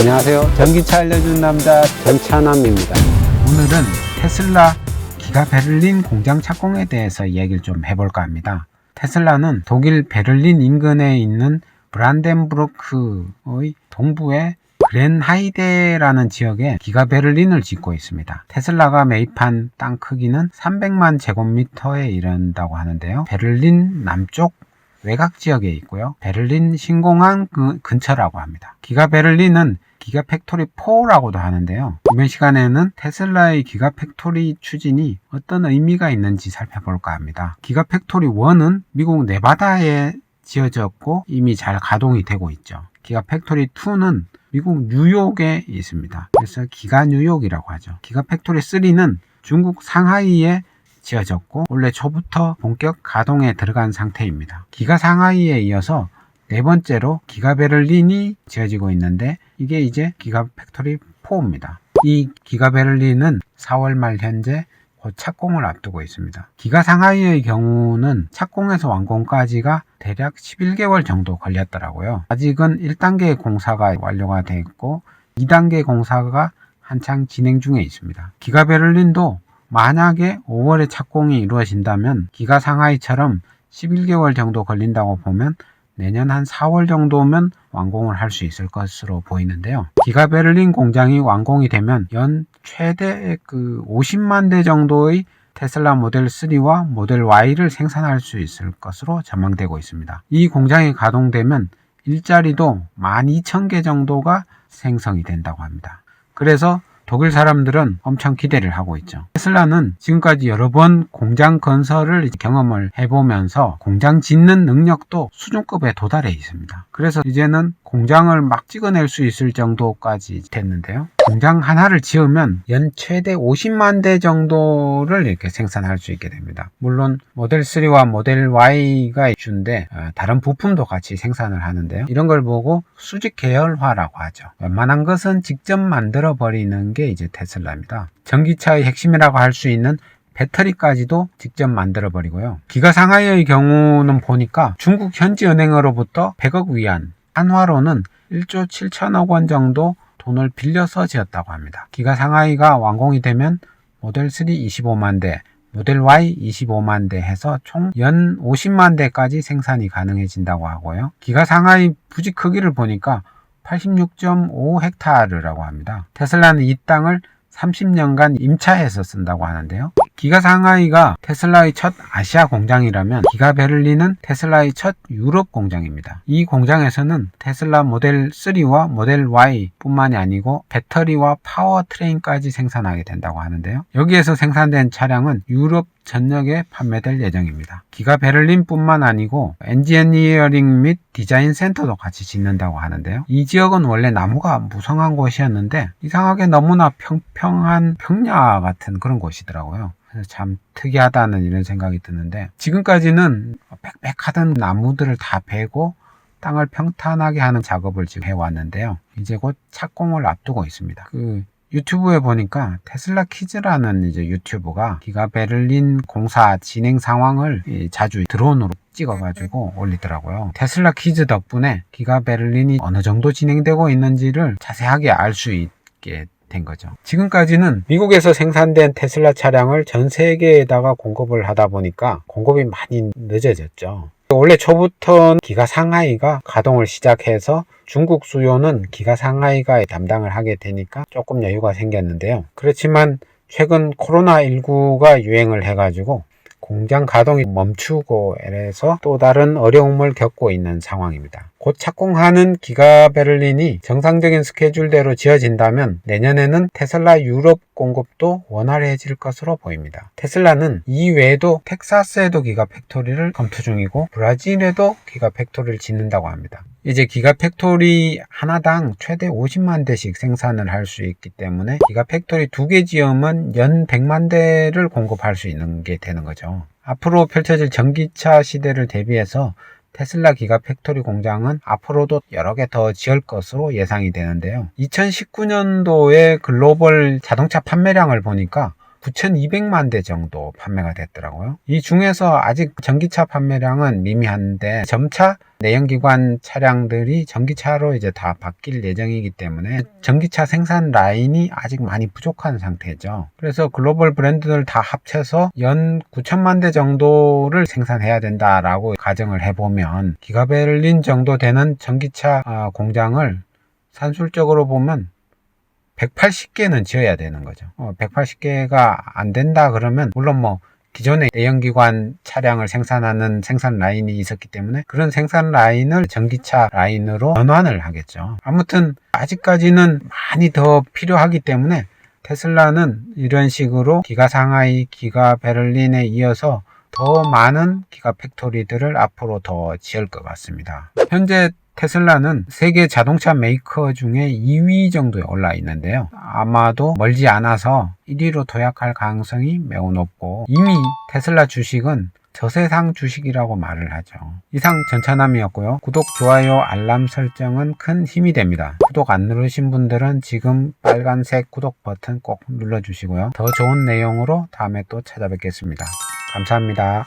안녕하세요. 전기차 알려준 남자 전차남입니다. 오늘은 테슬라 기가 베를린 공장 착공에 대해서 이야기를 좀 해볼까 합니다. 테슬라는 독일 베를린 인근에 있는 브란덴부르크의 동부의 그렌하이데라는 지역에 기가 베를린을 짓고 있습니다. 테슬라가 매입한 땅 크기는 300만 제곱미터에 이른다고 하는데요. 베를린 남쪽 외곽 지역에 있고요. 베를린 신공항 그 근처라고 합니다. 기가 베를린은 기가 팩토리 4라고도 하는데요. 이번 시간에는 테슬라의 기가 팩토리 추진이 어떤 의미가 있는지 살펴볼까 합니다. 기가 팩토리 1은 미국 네바다에 지어졌고 이미 잘 가동이 되고 있죠. 기가 팩토리 2는 미국 뉴욕에 있습니다. 그래서 기가 뉴욕이라고 하죠. 기가 팩토리 3는 중국 상하이에 지어졌고 올해 초부터 본격 가동에 들어간 상태입니다. 기가 상하이에 이어서 네 번째로 기가 베를린이 지어지고 있는데 이게 이제 기가 팩토리 4입니다. 이 기가 베를린은 4월 말 현재 곧 착공을 앞두고 있습니다. 기가 상하이의 경우는 착공에서 완공까지가 대략 11개월 정도 걸렸더라고요. 아직은 1단계 공사가 완료가 돼 있고 2단계 공사가 한창 진행 중에 있습니다. 기가 베를린도 만약에 5월에 착공이 이루어진다면 기가 상하이처럼 11개월 정도 걸린다고 보면 내년 한 4월 정도면 완공을 할 수 있을 것으로 보이는데요. 기가 베를린 공장이 완공이 되면 연 최대 그 50만 대 정도의 테슬라 모델 3와 모델 Y를 생산할 수 있을 것으로 전망되고 있습니다. 이 공장이 가동되면 일자리도 12,000개 정도가 생성이 된다고 합니다. 그래서 독일 사람들은 엄청 기대를 하고 있죠. 테슬라는 지금까지 여러 번 공장 건설을 경험을 해보면서 공장 짓는 능력도 수준급에 도달해 있습니다. 그래서 이제는 공장을 막 찍어낼 수 있을 정도까지 됐는데요. 공장 하나를 지으면 연 최대 50만 대 정도를 이렇게 생산할 수 있게 됩니다. 물론 모델 3와 모델 Y가 있는데 다른 부품도 같이 생산을 하는데요. 이런 걸 보고 수직 계열화라고 하죠. 웬만한 것은 직접 만들어 버리는 게 이제 테슬라입니다. 전기차의 핵심이라고 할 수 있는 배터리까지도 직접 만들어 버리고요. 기가 상하이의 경우는 보니까 중국 현지 은행으로부터 100억 위안, 한화로는 1조 7천억 원 정도 돈을 빌려서 지었다고 합니다. 기가 상하이가 완공이 되면 모델 3 25만 대, 모델 Y 25만 대 해서 총 연 50만 대까지 생산이 가능해진다고 하고요. 기가 상하이 부지 크기를 보니까 86.5 헥타르라고 합니다. 테슬라는 이 땅을 30년간 임차해서 쓴다고 하는데요. 기가 상하이가 테슬라의 첫 아시아 공장이라면 기가 베를린은 테슬라의 첫 유럽 공장입니다. 이 공장에서는 테슬라 모델 3와 모델 Y 뿐만이 아니고 배터리와 파워 트레인까지 생산하게 된다고 하는데요. 여기에서 생산된 차량은 유럽 전역에 판매될 예정입니다. 기가 베를린 뿐만 아니고 엔지니어링 및 디자인 센터도 같이 짓는다고 하는데요. 이 지역은 원래 나무가 무성한 곳이었는데 이상하게 너무나 평평한 평야 같은 그런 곳이더라고요. 그래서 참 특이하다는 이런 생각이 드는데 지금까지는 빽빽하던 나무들을 다 베고 땅을 평탄하게 하는 작업을 지금 해왔는데요. 이제 곧 착공을 앞두고 있습니다. 그 유튜브에 보니까 테슬라 키즈라는 이제 유튜브가 기가 베를린 공사 진행 상황을 자주 드론으로 찍어가지고 올리더라고요. 테슬라 키즈 덕분에 기가 베를린이 어느 정도 진행되고 있는지를 자세하게 알 수 있게 된 거죠. 지금까지는 미국에서 생산된 테슬라 차량을 전 세계에다가 공급을 하다 보니까 공급이 많이 늦어졌죠. 원래 초부터 기가 상하이가 가동을 시작해서 중국 수요는 기가 상하이가 담당을 하게 되니까 조금 여유가 생겼는데요. 그렇지만 최근 코로나19가 유행을 해가지고 공장 가동이 멈추고 이래서 또 다른 어려움을 겪고 있는 상황입니다. 곧 착공하는 기가 베를린이 정상적인 스케줄대로 지어진다면 내년에는 테슬라 유럽 공급도 원활해질 것으로 보입니다. 테슬라는 이외에도 텍사스에도 기가 팩토리를 검토 중이고 브라질에도 기가 팩토리를 짓는다고 합니다. 이제 기가 팩토리 하나당 최대 50만 대씩 생산을 할 수 있기 때문에 기가 팩토리 두 개 지으면 연 100만 대를 공급할 수 있는 게 되는 거죠. 앞으로 펼쳐질 전기차 시대를 대비해서 테슬라 기가 팩토리 공장은 앞으로도 여러 개 더 지을 것으로 예상이 되는데요. 2019년도에 글로벌 자동차 판매량을 보니까 9,200만 대 정도 판매가 됐더라고요. 이 중에서 아직 전기차 판매량은 미미한데 점차 내연기관 차량들이 전기차로 이제 다 바뀔 예정이기 때문에 전기차 생산 라인이 아직 많이 부족한 상태죠. 그래서 글로벌 브랜드들 다 합쳐서 연 9천만 대 정도를 생산해야 된다라고 가정을 해보면 기가베를린 정도 되는 전기차 아, 공장을 산술적으로 보면 180개는 지어야 되는 거죠. 180개가 안 된다 그러면 물론 뭐 기존에 내연기관 차량을 생산하는 생산 라인이 있었기 때문에 그런 생산 라인을 전기차 라인으로 전환을 하겠죠. 아무튼 아직까지는 많이 더 필요하기 때문에 테슬라는 이런 식으로 기가 상하이, 기가 베를린에 이어서 더 많은 기가 팩토리들을 앞으로 더 지을 것 같습니다. 현재 테슬라는 세계 자동차 메이커 중에 2위 정도에 올라 있는데요. 아마도 멀지 않아서 1위로 도약할 가능성이 매우 높고 이미 테슬라 주식은 저세상 주식이라고 말을 하죠. 이상 전차남이었고요. 구독, 좋아요, 알람 설정은 큰 힘이 됩니다. 구독 안 누르신 분들은 지금 빨간색 구독 버튼 꼭 눌러주시고요. 더 좋은 내용으로 다음에 또 찾아뵙겠습니다. 감사합니다.